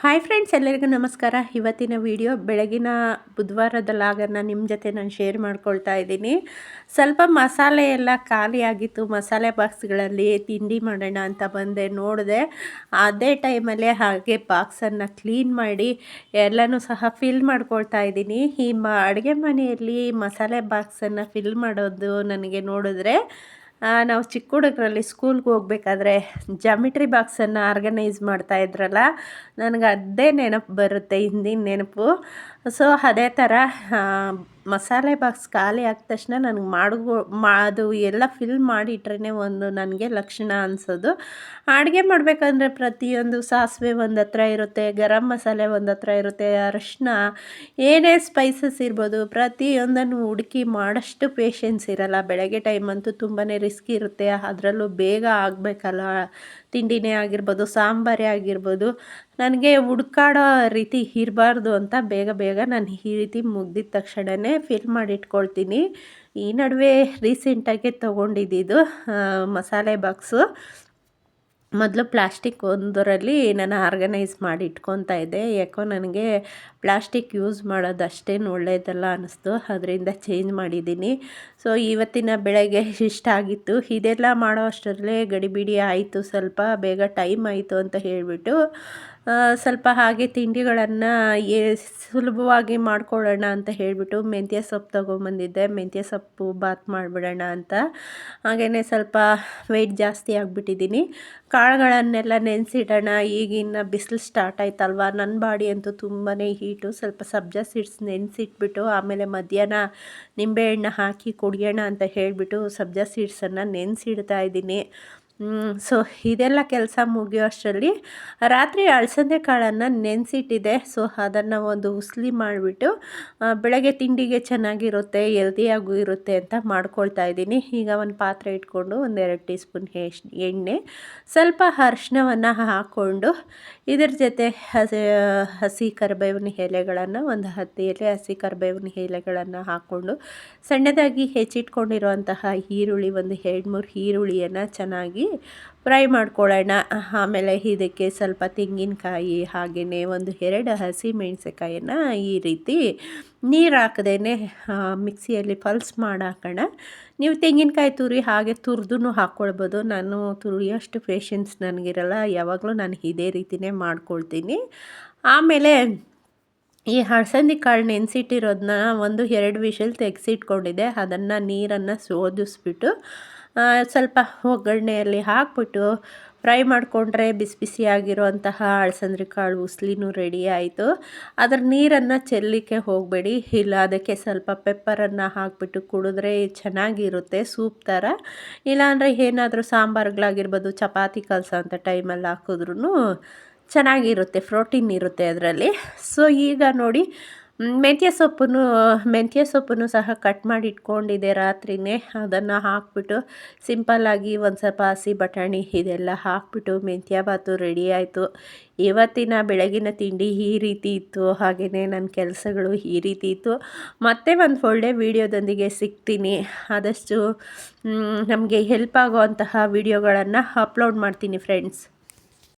Hi friends ಎಲ್ಲರಿಗೂ ನಮಸ್ಕಾರ. ಇವತ್ತಿನ ವಿಡಿಯೋ ಬೆಳಗಿನ ಬುಧವಾರದ ಲಾಗನ್ನು ನಿಮ್ಮ ಜೊತೆ ನಾನು ಶೇರ್ ಮಾಡ್ಕೊಳ್ತಾ ಇದ್ದೀನಿ. ಸ್ವಲ್ಪ ಮಸಾಲೆ ಎಲ್ಲ ಖಾಲಿಯಾಗಿತ್ತು ಮಸಾಲೆ ಬಾಕ್ಸ್ಗಳಲ್ಲಿ ತಿಂಡಿ ಮಾಡೋಣ ಅಂತ ಬಂದೆ, ನೋಡಿದೆ. ಅದೇ ಟೈಮಲ್ಲೇ ಹಾಗೆ ಬಾಕ್ಸನ್ನು ಕ್ಲೀನ್ ಮಾಡಿ ಎಲ್ಲನೂ ಸಹ ಫಿಲ್ ಮಾಡ್ಕೊಳ್ತಾ ಇದ್ದೀನಿ. ಈ ಮ, ಅಡುಗೆ ಮನೆಯಲ್ಲಿ ಮಸಾಲೆ ಬಾಕ್ಸನ್ನು ಫಿಲ್ ಮಾಡೋದು ನನಗೆ ನೋಡಿದ್ರೆ ನಾವು ಚಿಕ್ಕ ಹುಡುಗರಲ್ಲಿ ಸ್ಕೂಲ್ಗೆ ಹೋಗ್ಬೇಕಾದ್ರೆ ಜಾಮಿಟ್ರಿ ಬಾಕ್ಸನ್ನು ಆರ್ಗನೈಸ್ ಮಾಡ್ತಾ ಇದ್ರಲ್ಲ, ನನಗೆ ಅದೇ ನೆನಪು ಬರುತ್ತೆ, ಹಿಂದಿನ ನೆನಪು. ಸೊ ಅದೇ ಥರ ಮಸಾಲೆ ಬಾಕ್ಸ್ ಖಾಲಿ ಆದ ತಕ್ಷಣ ನನಗೆ ಮಾಡ್ಗೊ, ಮಾ, ಅದು ಎಲ್ಲ ಫಿಲ್ ಮಾಡಿಟ್ರೇ ಒಂದು ನನಗೆ ಲಕ್ಷಣ ಅನಿಸೋದು. ಅಡುಗೆ ಮಾಡಬೇಕಂದ್ರೆ ಪ್ರತಿಯೊಂದು ಸಾಸಿವೆ ಒಂದು ಹತ್ರ ಇರುತ್ತೆ, ಗರಂ ಮಸಾಲೆ ಒಂದು ಹತ್ರ ಇರುತ್ತೆ, ಅರಶಿನ, ಏನೇ ಸ್ಪೈಸಸ್ ಇರ್ಬೋದು, ಪ್ರತಿಯೊಂದನ್ನು ಹುಡುಕಿ ಮಾಡೋಷ್ಟು ಪೇಷನ್ಸ್ ಇರಲ್ಲ. ಬೆಳಗ್ಗೆ ಟೈಮ್ ಅಂತೂ ತುಂಬಾ ರಿಸ್ಕ್ ಇರುತ್ತೆ. ಅದರಲ್ಲೂ ಬೇಗ ಆಗಬೇಕಲ್ಲ. ತಿಂಡಿನೇ ಆಗಿರ್ಬೋದು, ಸಾಂಬಾರೇ ಆಗಿರ್ಬೋದು. ನನಗೆ ಹುಡ್ಕಾಡೋ ರೀತಿ ಇರಬಾರ್ದು ಅಂತ ಬೇಗ ಬೇಗ ನಾನು ಈ ರೀತಿ ಮುಗ್ದಿದ ತಕ್ಷಣವೇ ಫಿಲ್ ಮಾಡಿಟ್ಕೊಳ್ತೀನಿ. ಈ ನಡುವೆ ರೀಸೆಂಟಾಗಿ ತೊಗೊಂಡಿದ್ದು ಮಸಾಲೆ ಬಾಕ್ಸು ಮೊದಲು ಪ್ಲಾಸ್ಟಿಕ್ ಒಂದರಲ್ಲಿ ನಾನು ಆರ್ಗನೈಸ್ ಮಾಡಿ ಇಟ್ಕೊತಾ ಇದ್ದೆ. ಯಾಕೋ ನನಗೆ ಪ್ಲಾಸ್ಟಿಕ್ ಯೂಸ್ ಮಾಡೋದು ಅಷ್ಟೇನು ಒಳ್ಳೆಯದಲ್ಲ ಅನ್ನಿಸ್ತು ಅದರಿಂದ ಚೇಂಜ್ ಮಾಡಿದ್ದೀನಿ. ಸೊ ಇವತ್ತಿನ ಬೆಳಗ್ಗೆ ಇಷ್ಟ ಆಗಿತ್ತು. ಇದೆಲ್ಲ ಮಾಡೋ ಅಷ್ಟರಲ್ಲೇ ಗಡಿಬಿಡಿ ಆಯಿತು. ಸ್ವಲ್ಪ ಬೇಗ ಟೈಮ್ ಆಯಿತು ಅಂತ ಹೇಳಿಬಿಟ್ಟು ಸ್ವಲ್ಪ ಹಾಗೆ ತಿಂಡಿಗಳನ್ನು ಏ, ಸುಲಭವಾಗಿ ಮಾಡ್ಕೊಳ್ಳೋಣ ಅಂತ ಹೇಳಿಬಿಟ್ಟು ಮೆಂತ್ಯ ಸೊಪ್ಪು ತೊಗೊಂಬಂದಿದ್ದೆ. ಮೆಂತ್ಯ ಸೊಪ್ಪು ಬಾತ್ ಮಾಡಿಬಿಡೋಣ ಅಂತ. ಹಾಗೆಯೇ ಸ್ವಲ್ಪ ವೆಯ್ಟ್ ಜಾಸ್ತಿ ಆಗಿಬಿಟ್ಟಿದ್ದೀನಿ. ಕಾಳುಗಳನ್ನೆಲ್ಲ ನೆನೆಸಿಡೋಣ. ಈಗಿನ ಬಿಸಿಲು ಸ್ಟಾರ್ಟ್ ಆಯ್ತಲ್ವ? ನನ್ನ ಬಾಡಿ ಅಂತೂ ತುಂಬಾ ಹೀಟು ಸ್ವಲ್ಪ ಸಬ್ಜಾ ಸೀಡ್ಸ್ ನೆನೆಸಿಟ್ಬಿಟ್ಟು ಆಮೇಲೆ ಮಧ್ಯಾಹ್ನ ನಿಂಬೆಹಣ್ಣು ಹಾಕಿ ಕುಡಿಯೋಣ ಅಂತ ಹೇಳಿಬಿಟ್ಟು ಸಬ್ಜಾ ಸೀಡ್ಸನ್ನು ನೆನೆಸಿಡ್ತಾ ಇದ್ದೀನಿ. ಸೊ ಇದೆಲ್ಲ ಕೆಲಸ ಮುಗಿಯೋ ಅಷ್ಟರಲ್ಲಿ ರಾತ್ರಿ ಅಳಸಂದೆ ಕಾಳನ್ನು ನೆನೆಸಿಟ್ಟಿದೆ. ಸೊ ಅದನ್ನು ಒಂದು ಉಸ್ಲಿ ಮಾಡಿಬಿಟ್ಟು ಬೆಳಗ್ಗೆ ತಿಂಡಿಗೆ ಚೆನ್ನಾಗಿರುತ್ತೆ ಎಲ್ದಿಯಾಗೂ ಇರುತ್ತೆ ಅಂತ ಮಾಡ್ಕೊಳ್ತಾ ಇದ್ದೀನಿ. ಈಗ ಒಂದು ಪಾತ್ರೆ ಇಟ್ಕೊಂಡು ಒಂದೆರಡು ಟೀ ಸ್ಪೂನ್ ಎಣ್ಣೆ, ಸ್ವಲ್ಪ ಅರ್ಶಿನವನ್ನು ಹಾಕ್ಕೊಂಡು ಇದರ ಜೊತೆ ಹಸಿ ಹಸಿ ಕರಿಬೇವಿನ ಎಲೆಗಳನ್ನು, ಒಂದು ಹತ್ತು ಎಲೆ ಹಸಿ ಕರಿಬೇವಿನ ಎಲೆಗಳನ್ನು ಹಾಕ್ಕೊಂಡು ಸಣ್ಣದಾಗಿ ಹೆಚ್ಚಿಟ್ಕೊಂಡಿರುವಂತಹ ಈರುಳ್ಳಿ, ಒಂದು ಎರಡು ಮೂರು ಈರುಳ್ಳಿಯನ್ನು ಚೆನ್ನಾಗಿ ಫ್ರೈ ಮಾಡ್ಕೊಳ್ಳೋಣ. ಆಮೇಲೆ ಇದಕ್ಕೆ ಸ್ವಲ್ಪ ತೆಂಗಿನಕಾಯಿ ಹಾಗೆಯೇ ಒಂದು ಎರಡು ಹಸಿ ಮೆಣಸಿನ್ಕಾಯನ್ನು ಈ ರೀತಿ ನೀರು ಹಾಕದೇ ಮಿಕ್ಸಿಯಲ್ಲಿ ಪಲ್ಸ್ ಮಾಡಾಕೋಣ. ನೀವು ತೆಂಗಿನಕಾಯಿ ತುರಿ ಹಾಗೆ ತುರಿದು ಹಾಕ್ಕೊಳ್ಬೋದು. ನಾನು ತುರಿಯಷ್ಟು ಪೇಷನ್ಸ್ ನನಗಿರಲ್ಲ. ಯಾವಾಗಲೂ ನಾನು ಇದೇ ರೀತಿಯೇ ಮಾಡ್ಕೊಳ್ತೀನಿ. ಆಮೇಲೆ ಈ ಹಳಸಂದಿ ಕಾಳು ನೆನೆಸಿಟ್ಟಿರೋದನ್ನ ಒಂದು ಎರಡು ವಿಷಲ್ ತೆಗೆಸಿಟ್ಕೊಂಡಿದ್ದೆ. ಅದನ್ನು ನೀರನ್ನು ಸೋದಿಸ್ಬಿಟ್ಟು ಸ್ವಲ್ಪ ಒಗ್ಗರಣೆಯಲ್ಲಿ ಹಾಕ್ಬಿಟ್ಟು ಫ್ರೈ ಮಾಡಿಕೊಂಡ್ರೆ ಬಿಸಿ ಬಿಸಿಯಾಗಿರುವಂತಹ ಅಳಸಂದ್ರಿ ಕಾಳು, ಉಸ್ಲಿನೂ ರೆಡಿ ಆಯಿತು. ಅದರ ನೀರನ್ನು ಚೆಲ್ಲಿಕ್ಕೆ ಹೋಗಬೇಡಿ. ಇಲ್ಲ, ಅದಕ್ಕೆ ಸ್ವಲ್ಪ ಪೆಪ್ಪರನ್ನು ಹಾಕಿಬಿಟ್ಟು ಕುಡಿದ್ರೆ ಚೆನ್ನಾಗಿರುತ್ತೆ, ಸೂಪ್ ಥರ. ಇಲ್ಲಾಂದರೆ ಏನಾದರೂ ಸಾಂಬಾರುಗಳಾಗಿರ್ಬೋದು, ಚಪಾತಿ ಕಲಸ ಅಂತ ಟೈಮಲ್ಲಿ ಹಾಕಿದ್ರೂ ಚೆನ್ನಾಗಿರುತ್ತೆ, ಪ್ರೋಟೀನ್ ಇರುತ್ತೆ ಅದರಲ್ಲಿ. ಸೊ, ಈಗ ನೋಡಿ ಮೆಂತ್ಯ ಸೊಪ್ಪನ್ನು ಮೆಂತ್ಯ ಸೊಪ್ಪನ್ನು ಸಹ ಕಟ್ ಮಾಡಿ ಇಟ್ಕೊಂಡಿದ್ದೆ ರಾತ್ರಿನೇ. ಅದನ್ನು ಹಾಕ್ಬಿಟ್ಟು ಸಿಂಪಲ್ಲಾಗಿ ಒಂದು ಸ್ವಲ್ಪ ಹಸಿ ಬಟಾಣಿ ಇದೆಲ್ಲ ಹಾಕ್ಬಿಟ್ಟು ಮೆಂತ್ಯ ಬಾತು ರೆಡಿ ಆಯಿತು. ಇವತ್ತಿನ ಬೆಳಗಿನ ತಿಂಡಿ ಈ ರೀತಿ ಇತ್ತು. ಹಾಗೆಯೇ ನನ್ನ ಕೆಲಸಗಳು ಈ ರೀತಿ ಇತ್ತು. ಮತ್ತೆ ಒಂದು ಒಳ್ಳೆ ವೀಡಿಯೋದೊಂದಿಗೆ ಸಿಗ್ತೀನಿ. ಆದಷ್ಟು ನಮಗೆ ಹೆಲ್ಪ್ ಆಗುವಂತಹ ವೀಡಿಯೋಗಳನ್ನು ಅಪ್ಲೋಡ್ ಮಾಡ್ತೀನಿ ಫ್ರೆಂಡ್ಸ್